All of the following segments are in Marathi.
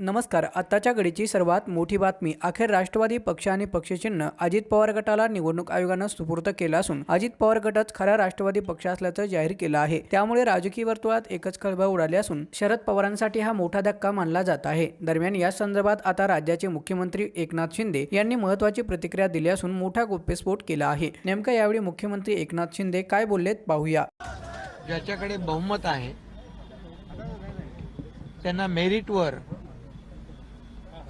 नमस्कार. आत्ताच्या घडीची सर्वात मोठी बातमी अखेर राष्ट्रवादी पक्ष आणि पक्षचिन्ह अजित पवार गटाला निवडणूक आयोगानं सुपूर्द केलं असून अजित पवार गटच खरा राष्ट्रवादी पक्ष असल्याचं जाहीर केलं आहे. त्यामुळे राजकीय वर्तुळात एकच खळबळ उडाली असून शरद पवारांसाठी हा मोठा धक्का मानला जात आहे. दरम्यान या संदर्भात आता राज्याचे मुख्यमंत्री एकनाथ शिंदे यांनी महत्वाची प्रतिक्रिया दिली असून मोठा गोप्यस्फोट केला आहे. नेमकं यावेळी मुख्यमंत्री एकनाथ शिंदे काय बोललेत पाहूया. ज्याच्याकडे बहुमत आहे त्यांना मेरिटवर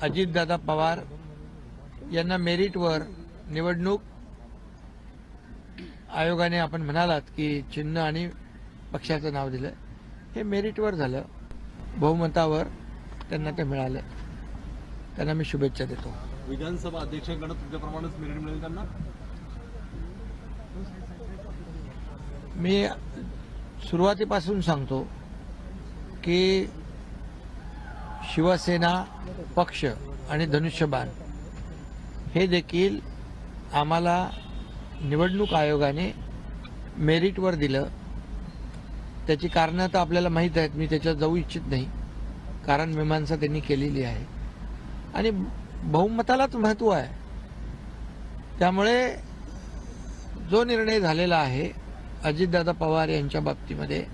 अजितदादा पवार यांना मेरिटवर निवडणूक आयोगाने आपण म्हणालात की चिन्ह आणि पक्षाचं नाव दिलं. हे मेरिटवर झालं. बहुमतावर त्यांना ते मिळालं. त्यांना मी शुभेच्छा देतो. विधानसभा अध्यक्षांकडे तुमच्याप्रमाणेच मेरिट मिळेल त्यांना? मी सुरुवातीपासून सांगतो की शिवसेना पक्ष आणि धनुष्यबाण. हे देखील आम्हाला निवडणूक आयोगाने मेरिटवर दिलं. त्याची कारणं तर आपल्याला माहीत आहेत मी त्याच्यात जाऊ इच्छित नाही. कारण मीमांसा त्यांनी केलेली आहे. आणि बहुमतालाच महत्त्व आहे. त्यामुळे जो निर्णय झालेला आहे अजितदादा पवार यांच्या बाबतीमध्ये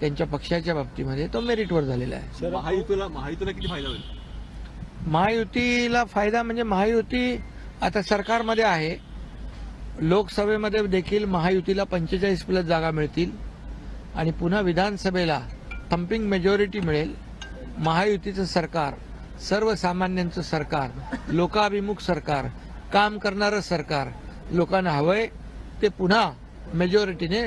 त्यांच्या पक्षाच्या बाबतीमध्ये तो मेरिटवर झालेला आहे. महायुतीला महायुतीला किती फायदा होईल? महायुतीला फायदा म्हणजे महायुती आता सरकारमध्ये आहे. लोकसभेमध्ये देखील महायुतीला पंचेचाळीस प्लस जागा मिळतील आणि पुन्हा विधानसभेला थम्पिंग मेजॉरिटी मिळेल. महायुतीचं सरकार सर्वसामान्यांचं सरकार लोकाभिमुख सरकार काम करणारं सरकार लोकांना हवंय. ते पुन्हा मेजॉरिटीने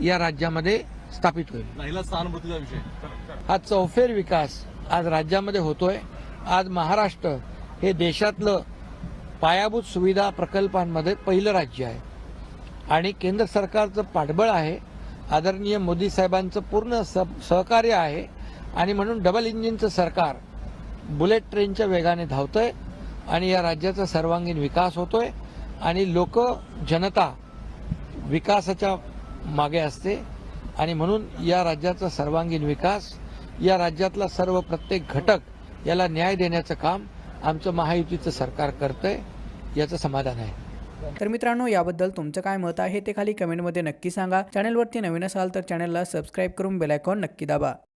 या राज्यामध्ये स्थापित होईल. राहिला सहानुभूतीचा विषय. हा चौफेर विकास आज राज्यामध्ये होतोय. आज महाराष्ट्र हे देशातलं पायाभूत सुविधा प्रकल्पांमध्ये पहिलं राज्य आहे. आणि केंद्र सरकारचं पाठबळ आहे. आदरणीय मोदी साहेबांचं पूर्ण स- सहकार्य आहे. आणि म्हणून डबल इंजिनचं सरकार बुलेट ट्रेनच्या वेगाने धावतंय. आणि या राज्याचा सर्वांगीण विकास होतोय. आणि लोक जनता विकासाच्या मागे असते. आणि म्हणून या राज्याचा सर्वांगीण विकास या राज्यातला सर्व प्रत्येक घटक याला न्याय देण्याचं काम आमचं महायुतीचं सरकार करतंय याचं समाधान आहे. तर मित्रांनो याबद्दल तुमचं काय मत आहे ते खाली कमेंटमध्ये नक्की सांगा. चॅनलवरती नवीन असाल तर चॅनलला सबस्क्राईब करून बेलायकॉन नक्की दाबा.